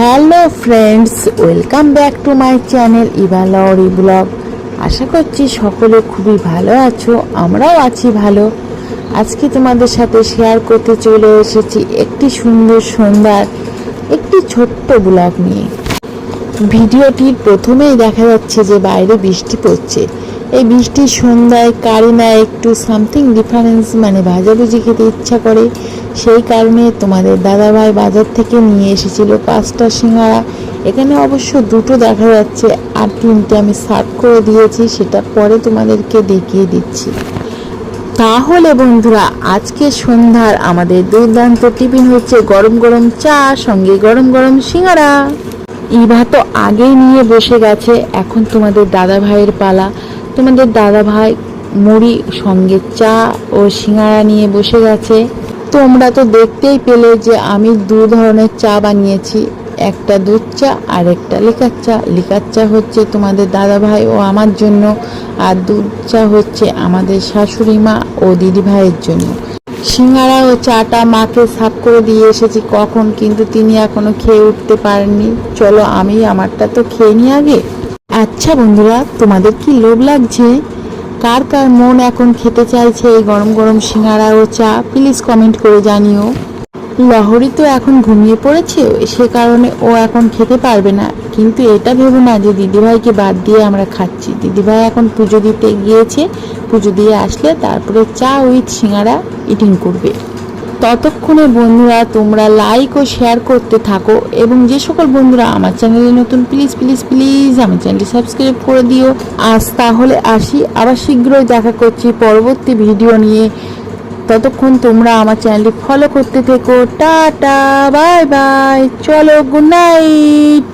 Hello friends, welcome back to my channel Eva Lori blog. আশা করছি সকলে খুবই ভালো আছো, আমরাও আছি ভালো। আজকে তোমাদের সাথে শেয়ার করতে চলে এসেছি একটি সুন্দর সন্ধ্যার একটি ছোট্ট ব্লগ নিয়ে। ভিডিওটির প্রথমেই দেখা যাচ্ছে যে বাইরে বৃষ্টি পড়ছে। এই বৃষ্টির সন্ধ্যায় কারি না একটু সামথিং ডিফারেন্স মানে ভাজাভুজি খেতে ইচ্ছা করে, সেই কারণে তোমাদের দাদাভাই বাজার থেকে নিয়ে এসেছিল পাঁচটা সিঙ্গারা। এখানে অবশ্য দুটো দেখা যাচ্ছে, আর তিনটে আমি সার্ভ করে দিয়েছি, সেটা পরে তোমাদেরকে দেখিয়ে দিচ্ছি। তাহলে বন্ধুরা, আজকে সন্ধ্যার আমাদের দুর্দান্ত টিফিন হচ্ছে গরম গরম চা, সঙ্গে গরম গরম সিঙ্গারা। ইভা তো আগেই নিয়ে বসে গেছে, এখন তোমাদের দাদা ভাইয়ের পালা। তোমাদের দাদা ভাই মুড়ি সঙ্গে চা ও সিঙ্গারা নিয়ে বসে গেছে। তোমরা তো দেখতেই পেলে যে আমি দু ধরনের চা বানিয়েছি। একটা দুধ চা আর একটা লিকার চা। লিকার চা হচ্ছে তোমাদের দাদা ভাই ও আমার জন্য আর দুধ চা হচ্ছে আমাদের শাশুড়ি মা ও দিদি ভাইয়ের জন্য। সিঙ্গারা ও চাটা মাকে সাফ করে দিয়ে এসেছি কখন, কিন্তু তিনি এখনও খেয়ে উঠতে পারেননি। চলো আমি আমারটা তো খেয়ে নিই আগে। আচ্ছা বন্ধুরা, তোমাদের কি লোভ লাগছে? কার কার মন এখন খেতে চাইছে এই গরম গরম সিঙ্গারা ও চা? প্লিজ কমেন্ট করে জানিও। লহরি তো এখন ঘুমিয়ে পড়েছে, সে কারণে ও এখন খেতে পারবে না। কিন্তু এটা ভেবো না যে দিদিভাইকে বাদ দিয়ে আমরা খাচ্ছি। দিদিভাই এখন পুজো দিতে গিয়েছে, পুজো দিয়ে আসলে তারপরে চা উইথ সিঙ্গারা ইটিং করবে। ততক্ষণে বন্ধুরা তোমরা লাইক ও শেয়ার করতে থাকো এবং যে সকল বন্ধুরা আমার চ্যানেলে নতুন প্লিজ প্লিজ প্লিজ আমার চ্যানেলটি সাবস্ক্রাইব করে দিও। আজ তাহলে আসি, আবার শীঘ্রই দেখা করছি পরবর্তী ভিডিও নিয়ে। ততক্ষণ তোমরা আমার চ্যানেলটি ফলো করতে থেকো। টাটা বাই বাই চলো গুড নাইট